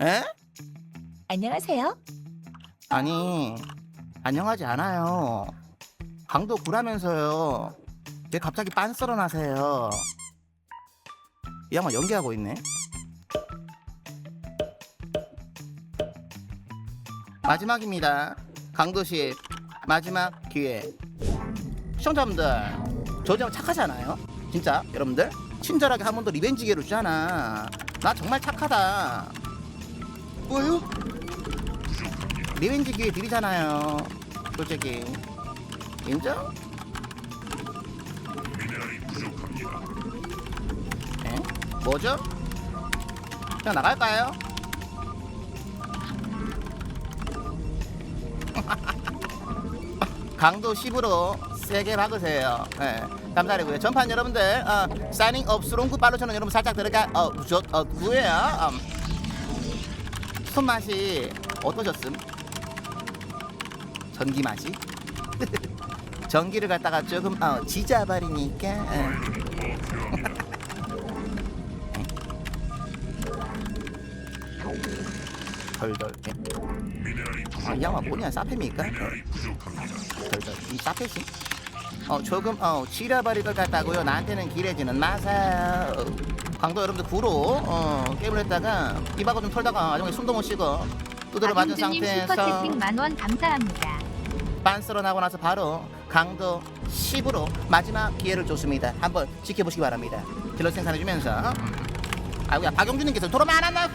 에? 안녕하세요. 아니 안녕하지 않아요. 강도 구라면서요. 왜 갑자기 빤스러 나세요? 이 양반 연기하고 있네. 마지막입니다. 강도시 마지막 기회. 시청자분들 저좀 착하잖아요. 진짜 여러분들 친절하게 한 번 더 리벤지 기회를 주잖아. 나 정말 착하다. 뭐요? 리벤지 기회 드리잖아요. 솔직히 인정? 에? 뭐죠? 그냥 나갈까요? 강도 10으로 세게 박으세요. 예. 감사드리고요. 전판 여러분들 어, 사이닝 업 스롱구 팔로처는 여러분 살짝 들어가 어, 저, 어, 구해요. 음. 손맛이 어떠셨음? 전기 맛이? 전기를 갖다가 조금 어, 지져버리니까 어. 덜덜 아, 이 양반 뭐냐 사페입니까? 어. 덜덜 이 사페시? 어 조금 어 지려버릴 것 같다고요 나한테는 기대지는 마세요 강도 여러분들 구로 어 게임을 했다가 이바고 좀 털다가 나중에 숨도 못 쉬고 두드려 맞은 박용주님 상태에서 슈퍼채팅 만원 감사합니다. 빤스러 나고 나서 바로 강도 10으로 마지막 기회를 줬습니다. 한번 지켜보시기 바랍니다. 딜러 생산해주면서 아이고야 박용준님께서 돌아오면 안 왔나?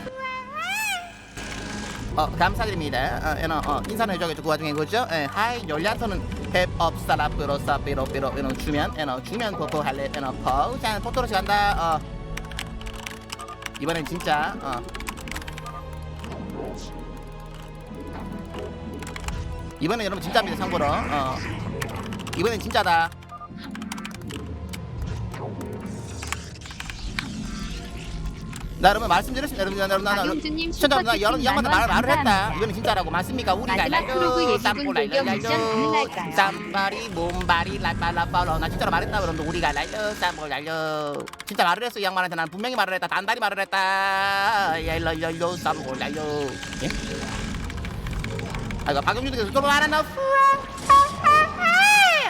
어 감사드립니다. 어, 에너, 어, 인사는 해줘야겠죠. 그 와중에 그죠? 예, 하이 열리아터는 햅업 사라프로 사피로 피로 에너 주면 에너 주면 포포 할래 에너 퍼자 토토로 시 간다. 어 이번엔 진짜 어. 이번엔 여러분 진짜입니다 참고로. 어. 이번엔 진짜다 나 여러분 말씀드렸습니다 여러분 여러분 나 여러분 박용주님 시청자 나 여러 슈퍼채팅 양반들 만원 말 말을 했다 감사합니다. 이번엔 진짜라고 맞습니까 우리가 마지막 크루그 예비군 돌격 미션 가능할까요? 쌈바리 몸바리 라빠라빠로 나 진짜로 말했다 여러분들 우리가 날려 쌈볼 날려 진짜 말을 했어 이 양반한테 난 분명히 말을 했다 단단히 말을 했다 열려 열려 쌈볼 날려 예? 아이고 박영준께서 또 말하나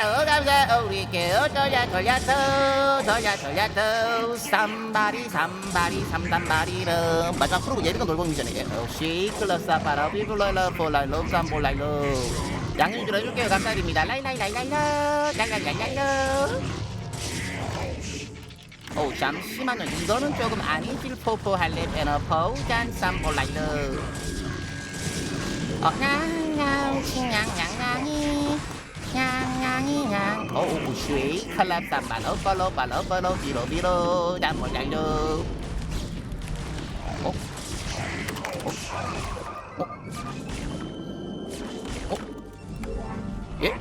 어 감사 우리께 어쩌냐 돌려서 돌려 돌려서 삼바리 삼바리 삼단바리름 마지막 프로그 예비군 돌고 미션이게 역시 클러스 아빠라 비블러러 볼라이러 삼볼라이러 양념 좀 해줄게요 감사드립니다 라이라이라이라이라 라이라이라이라 오 잠시만요 이거는 조금 아니질 포포 할래 에너 포잔 삼볼라이러 어, 냥냥, 냥냥냥이, 냥냥이냥. 오, 오, 쉐이, 발로, 발로, 발로, 비로, 비로? 예?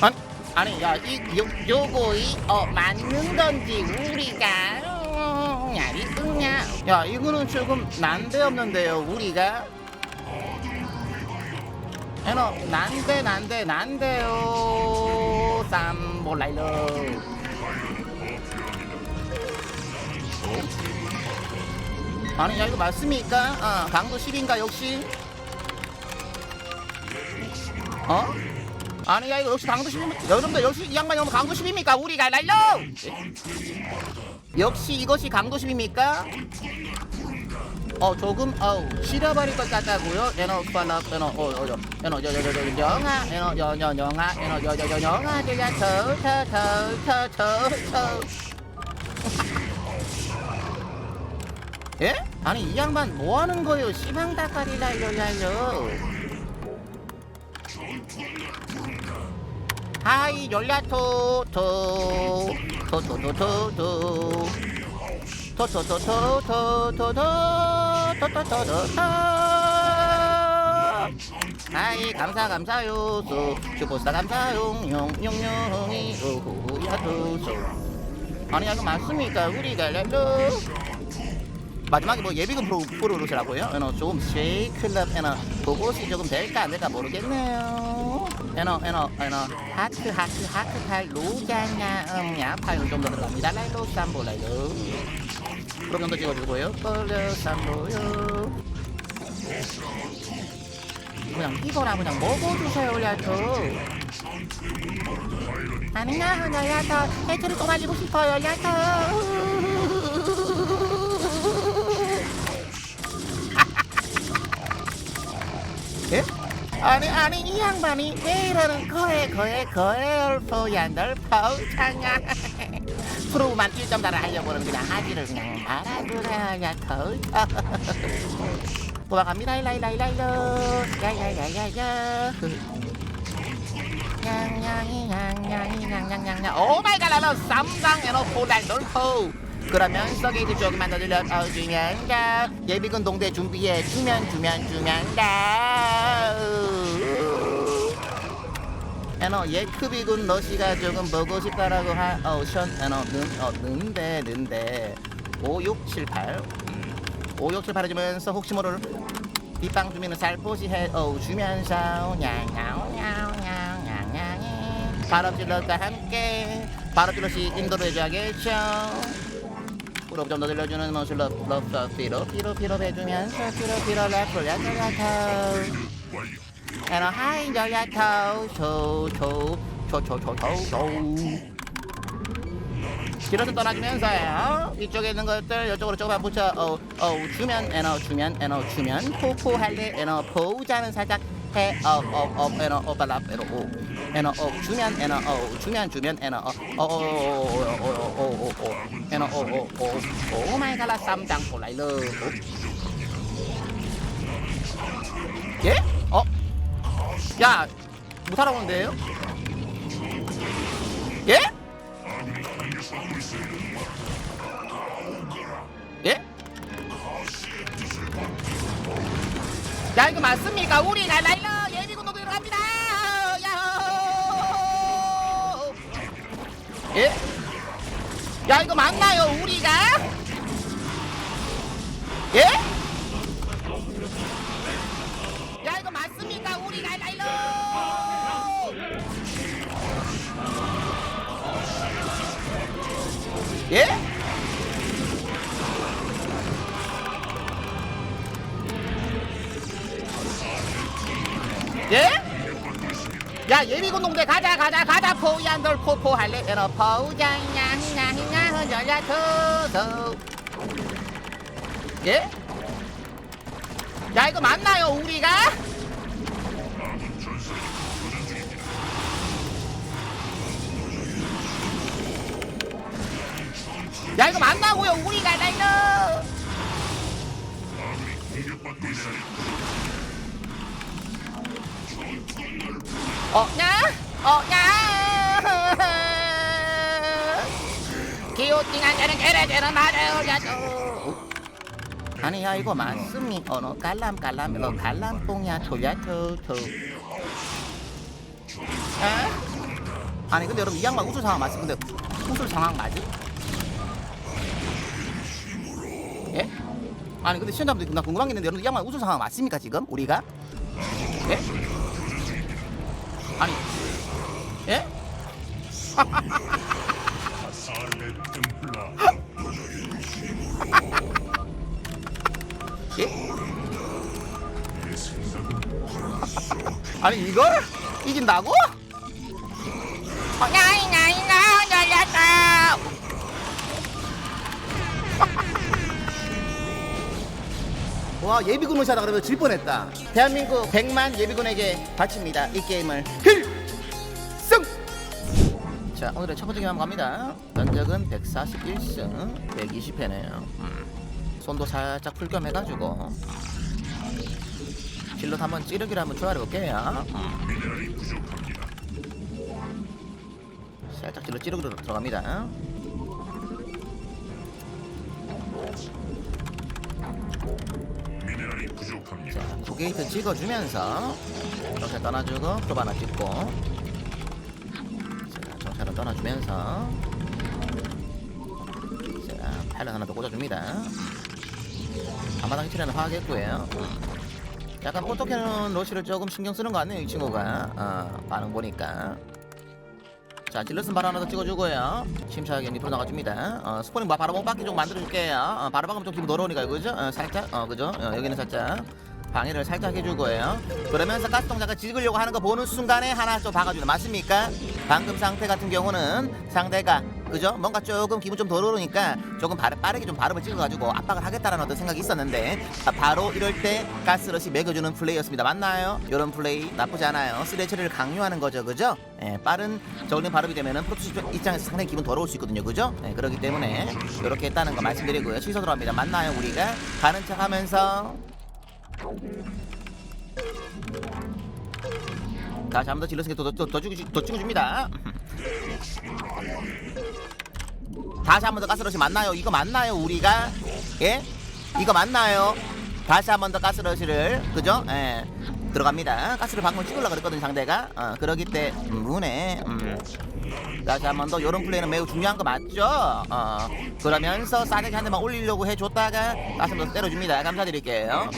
아니, 아니, 야, 이, 요, 요거, 이, 어, 맞는 건지, 우리가, 음, 끄냐. 야, 이거는 조금 난데없는데요, 우리가. 에너, 난데, 난데, 난데요. 쌈볼라이러. 아니, 야, 이거 맞습니까? 어, 강도 10인가, 역시? 어? 아니 야 이거 역시 강도 10입니까? 여러분들 역시 이 양반이 오면 강도 10입니까? 우리가 날려! 역시 이것이 강도 10입니까? 어 조금 어우 실어버릴 것 같다고요? 에너 팔라 에너 어어 에너 여여여여 영아 에너 여여 영아 에너 여여여 영아 저야 저저저저저 예? 아니 이 양반 뭐 하는 거예요? 시방 닭다리 날려 날려 하이 열려토 토 토토토토토 토토토토토토토토토토토토 하이 감사 감사요 소 슈퍼스타 감사용 용용용이 오호야토소 아니 이거 맞습니까 우리가 랄로 마지막에 뭐 예비군 프로, 프로로시라고요? 에너 조금 쉐이클럽 에너 그것이 조금 될까 안 될까 모르겠네요 에너 에너 에너 하트 하트 하트 팔 로자냐 음야 팔은 좀더 들어갑니다 라이로 쌈볼라이로 정도 찍어주고요? 보여 그냥 이거나 그냥 먹어주세요 야토. 아니야 나 야토. 해체를 또 마시고 싶어요 야토. 예? 아니 아니 이 양반이 왜 이러는 거에 거에 거에 얼포야 널 파우창아 프로만 1점 달을 하려고는 그냥 하지를 그냥 말아주라 야토 도망갑니다. 일라일라일라일로. 야야야야야. 양양이 양양이 양양양양 오마이갓 라라 쌈장 에너 폴랄 놀포 그러면 서 게이트 조금만 더 들려 어주면다. 예비군 동대 준비해. 주면 주면 주면다 에너 예크비군 러시가 조금 보고 싶다라고 하오션 에너 는, 어, 는데 는데. 5678 5678 해주면서 혹시 모를 빗방 주민은 살포시 해 어, 주면서 냥냥냥냥냥냥이. 바람질러과 함께. 바람질러시 인도를 해줘야겠죠 그럼 좀더 들려주는 모습 럽럽 피로 피로 피로 해주면서 피로 피로 랩을 야타야타 에 너 하이 저야타 초초초초초초초 뒤로서 떠나주면서요 이쪽에 있는 것들 이쪽으로 조금만 붙여 어, 어 주면 에너 주면 에너 주면 포포 할래 에너 보자는 살짝 해어어어 에너 어 발라 에너 오 에너 어 주면 에너 어 주면 주면 에너 어어어어어어어 에너 어어어 오마이 갈라 쌈장 볼라이러 예? 어? 야 못하러 오는데요? 예? 예? 야 이거 맞습니까? 우리가 라이러 예비군 동도 들어갑니다. 야호! 예? 야 이거 맞나요? 우리가? 예? 예? 예? 야 예비군 농대 가자 가자 가자 포얀돌 포포 할래 에너 포장냥냥냥 열려줘서 예? 야 이거 맞나요 우리가? 야 이거 맞나고요 우리가 라이너 어냐? 어냐? 기호팅한 자는 게레게레 말해오야죠 아니 야 이거 맞습니까? 어 너 깔람 깔람 너 깔람뽕이야 조야토토 에? 아니 근데 여러분 이 양반 우sul 상황? 근데 우술 상황 맞지? 아니 근데 시청자분들 나 궁금한 게 있는데 여러분 이 양반 우sul 상황 맞습니까 지금 우리가? 예? 아니 예? 예? 아니 이걸 이긴다고? 어냐이 와 예비군 의사다 그러면 질 뻔했다. 대한민국 100만 예비군에게 바칩니다 이 게임을. 필승! 자 오늘의 첫 번째 게임 한번 갑니다. 면적은 141승 120회네요. 음. 손도 살짝 풀겸 해가지고. 질럿 한번 찌르기를 한번 조아려 볼게요. 음. 살짝 질럿 찌르기로 들어갑니다 자, 구게이트 찍어주면서 정찰 떠나주고 프로바 하나 찍고. 자, 정찰을 떠나주면서. 자, 파일럿 하나 더 꽂아줍니다. 앞마당 위치는 파악했고요. 약간 포토캐논 러시를 조금 신경 쓰는 거 같네요 이 친구가? 어, 반응 보니까 자 질럿은 바로 하나 더 찍어주고요 침착하게 밑으로 나가줍니다 어, 스포닝 바- 바로 못 받게 좀 만들어줄게요 어, 바로 박으면 좀 기분 더러우니까 그죠? 어, 살짝 어 그죠? 어, 여기는 살짝 방해를 살짝 해주고요 그러면서 가스 동작을 찍으려고 하는 거 보는 순간에 하나 좀 박아주는 맞습니까? 방금 상태 같은 경우는 상대가 그죠? 뭔가 조금 기분 좀 더러우니까 조금 바, 빠르게 좀 발음을 찍어가지고 압박을 하겠다라는 어떤 생각이 있었는데 아, 바로 이럴 때 가스러시 매겨주는 플레이였습니다 맞나요? 이런 플레이 나쁘지 않아요 쓰레 처리를 강요하는 거죠 그죠? 예, 빠른 저울링 발음이 되면은 프로토스 입장에서 상당히 기분 더러울 수 있거든요 그죠? 예, 그렇기 때문에 이렇게 했다는 거 말씀드리고요 취소 들어 갑니다 맞나요 우리가? 가는 척 하면서 다시 한 번 더 질러서 더, 더, 더, 찍어, 더 찍어줍니다 다시 한 번 더 가스러시 맞나요? 이거 맞나요 우리가? 예? 이거 맞나요? 다시 한 번 더 가스러시를 그죠? 예 들어갑니다 가스를 방금 찍으려고 그랬거든 상대가 어, 그러기 때문에 음. 다시 한 번 더 이런 플레이는 매우 중요한 거 맞죠? 어, 그러면서 싸대기 한 대만 올리려고 해줬다가 다시 한 번 더 때려줍니다 감사드릴게요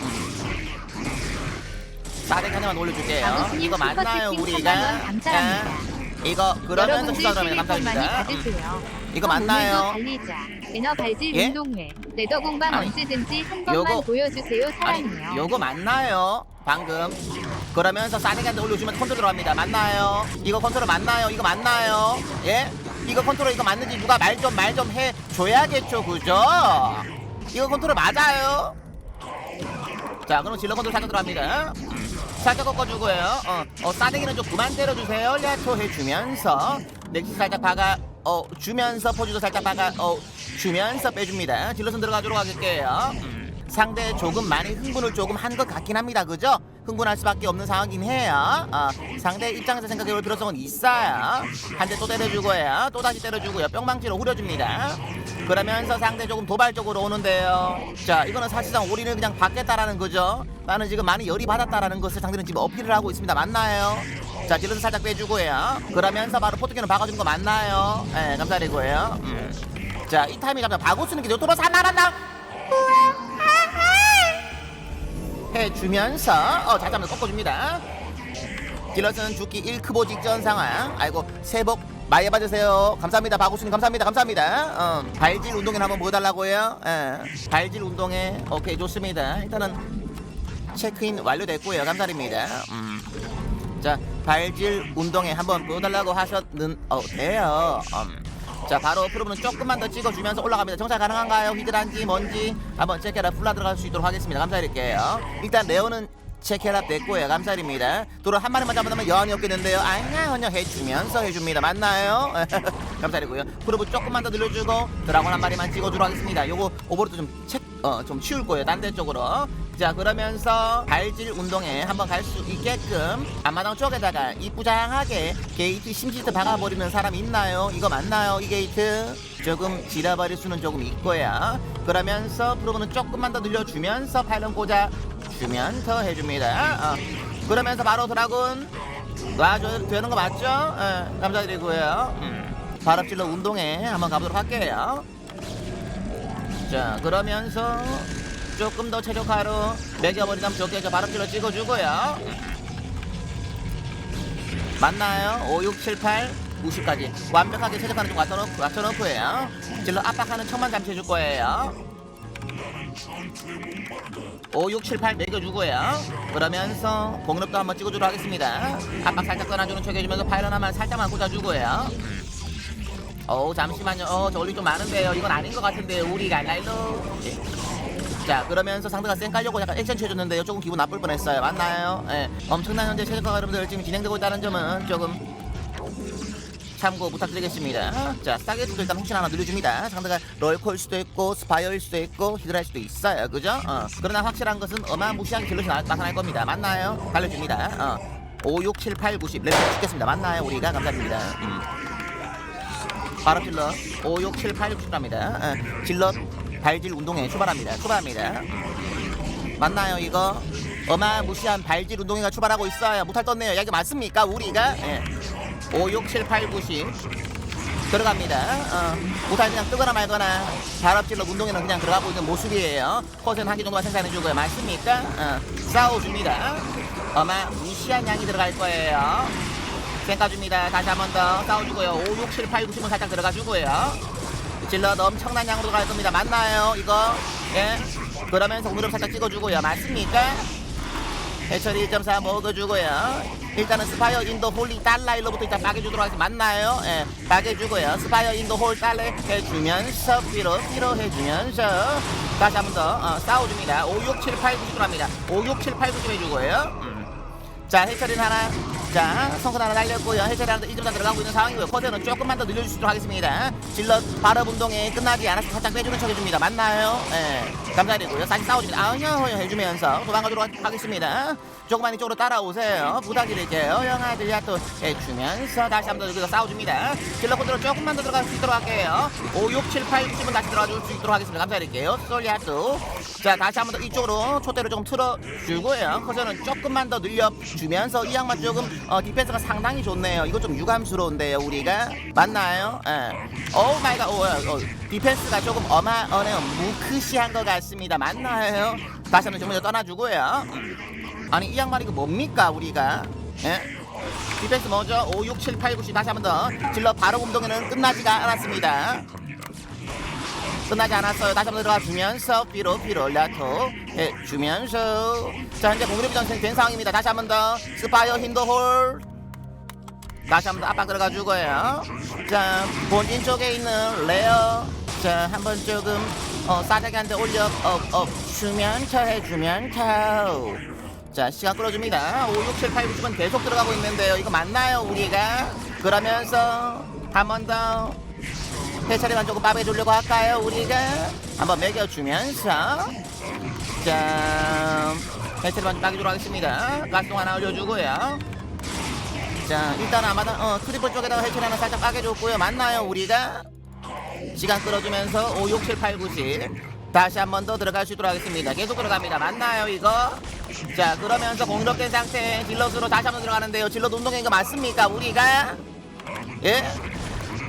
싸대기 한 대만 올려줄게요 이거 맞나요 우리가? 3만 원 감사합니다. 예, 이거 그러면서 실리콘 많이 감사합니다 음. 이거 맞나요? 달리자. 에너 발질 예? 운동회. 레더 공방 아니, 언제든지 한 번만 요거- 보여주세요. 아니 사랑해요. 요거 맞나요? 방금 그러면서 싸대기한테 올려주면 컨트롤 들어갑니다 맞나요? 이거 컨트롤 맞나요? 이거 맞나요? 예? 이거 컨트롤 이거 맞는지 누가 말 좀 말 좀 해줘야겠죠 그죠? 이거 컨트롤 맞아요? 자 그럼 질러 컨트롤 살짝 들어갑니다 살짝 꺾어주고요. 어, 어 싸대기는 좀 그만 때려주세요. 야초 해주면서. 넥시 살짝 박아 어 주면서 포즈도 살짝 박아 어 주면서 빼줍니다. 질러선 들어가도록 할게요. 음, 상대 조금 많이 흥분을 조금 한 것 같긴 합니다. 그죠? 흥분할 수밖에 없는 상황이긴 해요. 어, 상대 입장에서 생각해 볼 필요성은 있어요. 한 대 또 때려주고요. 또 다시 때려주고요. 뿅망치로 후려줍니다. 그러면서 상대 조금 도발적으로 오는데요. 자 이거는 사실상 우리는 그냥 받겠다라는 거죠. 나는 지금 많이 열이 받았다라는 것을 상대는 지금 어필을 하고 있습니다. 맞나요? 자 딜러서 살짝 빼주고요. 그러면서 바로 포트기는 박아준 거 맞나요? 네 감사드리고요. 음. 자 이 타이밍 잡면 바고 쓰는 게 노토바 사나란다 해주면서 어 다시 한번 꺾어줍니다. 딜러스는 죽기 1 크보 직전 상황. 아이고 새복 많이 받으세요. 감사합니다. 바구스님 감사합니다. 감사합니다. 어, 발질 운동에 한번 보여달라고요. 예, 발질 운동에 오케이 좋습니다. 일단은 체크인 완료됐고요. 감사드립니다. 음. 자 발질 운동에 한번 보여달라고 하셨는 어 음. 자 바로 프로브는 조금만 더 찍어주면서 올라갑니다. 정찰 가능한가요? 히드란지 뭔지 한번 체크해라. 풀라 들어갈 수 있도록 하겠습니다. 감사드릴게요. 일단 레오는 체크해라 됐고요. 감사드립니다. 도로 한 마리만 잡아놓으면 여한이 없겠는데요. 아냐요 해주면서 해줍니다. 맞나요? 감사드리고요. 프로브 조금만 더 늘려주고 드라곤 한 마리만 찍어주도록 하겠습니다. 요거 오버로드 좀 체, 어, 좀 치울 거예요 딴 데 쪽으로 자 그러면서 발질 운동에 한번 갈 수 있게끔 앞마당 쪽에다가 이쁘장하게 게이트 심시트 박아버리는 사람 있나요? 이거 맞나요? 이 게이트 조금 지려버릴 수는 조금 있고요 그러면서 프로브는 조금만 더 늘려주면서 파일럿 꽂아 주면서 해줍니다 어. 그러면서 바로 드라군 놔줘야 되는 거 맞죠? 예, 감사드리고요 음. 바람질러 운동에 한번 가보도록 할게요 자 그러면서 조금 더 최적화로 매겨버리면 좋겠죠 바람질러 찍어주고요. 맞나요? 5, 6, 7, 8 90까지. 완벽하게 최적화는 좀 갖춰놓고, 갖춰놓고요. 질러 압박하는 척만 잠시 해줄 거예요. 5, 6, 7, 8 매겨주고요. 그러면서 공급도 한번 찍어주도록 하겠습니다. 압박 살짝 떠나주는 척 해주면서 파일럿 한번 살짝만 꽂아주고요 어우 잠시만요 어 저울리 좀 많은데요 이건 아닌 것 같은데요 우리가 날로 예. 자 그러면서 상대가 쌩 깔려고 약간 액션 취해줬는데요 조금 기분 나쁠 뻔했어요 맞나요? 예. 엄청난 현재 최저가 여러분들 지금 진행되고 있다는 점은 조금 참고 부탁드리겠습니다. 자, 스타게이트도 일단 혹시나 하나 늘려줍니다. 상대가 럴콜 수도 있고 스파이어일 수도 있고 히드라일 수도 있어요. 그죠? 어. 그러나 확실한 것은 질럿이 나, 나타날 겁니다. 맞나요? 달려줍니다. 어. 5, 6, 7, 8, 90 레벨 찍겠습니다. 맞나요? 우리가 감사드립니다. 음. 바로 질럿 5, 6, 7, 8, 90입니다. 어. 질럿 발질 운동에 출발합니다. 출발합니다. 음. 맞나요 이거? 어마무시한 발질 운동회가 출발하고 있어요. 무탈 떴네요. 야, 이게 맞습니까? 우리가? 예. 5, 6, 7, 8, 90 들어갑니다. 어, 무탈 그냥 뜨거나 말거나 발업질러 운동에는 그냥 들어가고 있는 모습이에요. 퍼센 한개 정도만 생산해주고요. 맞습니까? 어, 싸워줍니다. 어마 무시한 양이 들어갈 거예요. 땡까줍니다. 다시 한 번 더 싸워주고요. 5, 6, 7, 8, 9, 10은 살짝 들어가주고요. 질럿 엄청난 양으로 들어갈 겁니다. 맞나요? 이거? 예. 그러면서 오늘은 살짝 찍어주고요. 맞습니까? 해철이 1.4 먹어주고요. 일단은 스파이어 인더 홀리 달라일로부터 일단 빠개주도록 하겠습니다. 맞나요? 예, 빠개주고요. 스파이어 인더 홀 달러 해주면서 피로 피로 해주면서 다시 한 번 더 어, 싸워줍니다. 5, 6, 7, 8, 9, 10 합니다. 5, 6, 7, 8, 9, 10 해주고요. 음. 자, 해철이는 하나. 자, 성근 하나 날렸고요. 1점 다 들어가고 있는 상황이고요. 커세는 조금만 더 늘려줄 수 있도록 하겠습니다. 질럿 발업 운동이 끝나지 때 살짝 빼주는 척 해줍니다. 맞나요? 예. 감사드리고요. 다시 싸워줍니다. 허요 해주면서 도망가도록 하- 하겠습니다. 조금만 이쪽으로 따라오세요. 부탁드릴게요. 영아들 또 해주면서 다시 한번더 여기서 싸워줍니다. 질럿 컨트롤 조금만 더 들어갈 수 있도록 할게요. 5, 6, 7, 8, 9, 10은 다시 들어가 줄 수 있도록 하겠습니다. 감사드릴게요. 솔리아 또. 자, 다시 한번 더 이쪽으로 초대를 조금 틀어주고요. 커서는 조금만 더 늘려주면서 이 양만 조금 어, 디펜스가 상당히 좋네요. 이거 좀 유감스러운데요, 우리가. 맞나요? 예. 오 마이 갓, 오, 어, 디펜스가 조금 어마어네요. 무크시한 것 같습니다. 맞나요? 다시 한번 좀 먼저 떠나주고요. 아니, 이 양말 이거 뭡니까, 우리가? 예? 디펜스 뭐죠? 5, 6, 7, 8, 9, 10 다시 한 번 더. 질러 바로 운동에는 끝나지가 않았습니다. 끝나지 않았어요. 다시 한번 들어가 주면서 뒤로 뒤로 올려토 해주면서 자 현재 공립 전생 된 상황입니다. 다시 한번 더 스파이어 힌더홀 다시 한번 더 압박 들어가 주고요. 자 본진 쪽에 있는 레어 자 한번 조금 어, 싸대기한테 올려 업업 주면서 해주면서 자 시간 끌어줍니다. 5, 6, 7, 8, 9, 10은 계속 들어가고 있는데요. 이거 맞나요 우리가? 그러면서 한 번 더 해처리만 조금 빠배 주려고 할까요 우리가? 한번 먹여주면서. 자 해처리만 좀 빠개주도록 하겠습니다. 가스통 하나 올려주고요. 자 일단 아마도 어 트리플 쪽에다가 해처리 하나 살짝 빠개줬고요. 맞나요 우리가? 시간 끌어주면서 5 6 7 8 9 10 다시 한 번 더 들어갈 수 있도록 하겠습니다. 계속 들어갑니다. 맞나요 이거? 자 그러면서 공격된 상태 질럿으로 다시 한 번 들어가는데요. 질럿 운동인 거 맞습니까 우리가? 예?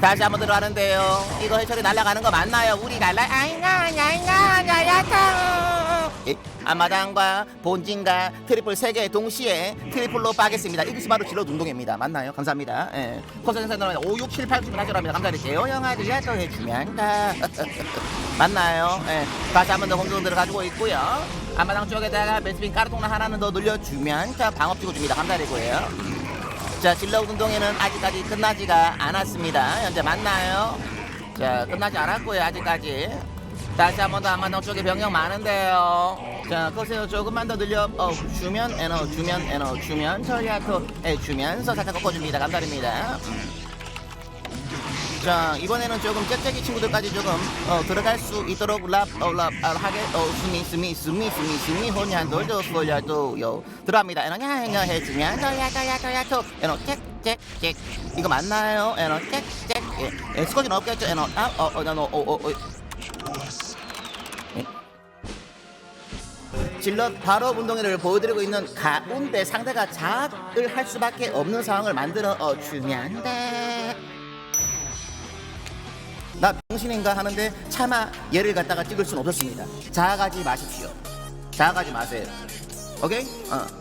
다시 한번 들어가는데요. 이거 해철이 날아가는 거 맞나요? 우리 날라 아이가 야이가 야야타. 예? 앞마당과 본진과 트리플 세 개 동시에 트리플로 빠겠습니다. 이것이 바로 질러 운동입니다. 맞나요? 감사합니다. 예. 센터는 5, 6, 7, 8, 9, 10 하시랍니다. 감사드릴게요. 영아들이 또 해주면 다 맞나요? 예. 다시 한번 더 공격 들어가지고 있고요. 앞마당 쪽에다가 베스핀 까르통나 하나는 더 늘려주면 자 방업 찍어줍니다. 감사드리고요. 자 질러 운동회는 아직까지 끝나지가 않았습니다. 현재 맞나요? 자 끝나지 않았고요 아직까지. 다시 한 번더 한마당 쪽에 병력 많은데요. 자 거세요 조금만 더 늘려 어 주면 에너 주면 에너 주면 저리아토 에 주면서 살짝 꺾어줍니다. 감사드립니다. 자 이번에는 조금 짹짹이 친구들까지 조금 어, 들어갈 수 있도록 랍어랍 아, 하게 어 스미 스미 스미 스미 스미 혼얀 돌도 돌려도요. 들어갑니다. 에너 냐냐 해주면 야야야야야토 에너 짹짹짹 이거 맞나요? 에너 짹짹 예. 스쿼지는 없겠죠? 에너 아어어나너어어 질럿 바로 운동회를 보여드리고 있는 가운데 상대가 자학을 할 수밖에 없는 상황을 만들어 어, 주면 돼. 나 병신인가 하는데 차마 얘를 갖다가 찍을 수는 없었습니다. 자학하지 마십시오. 자학하지 마세요. 오케이? 어.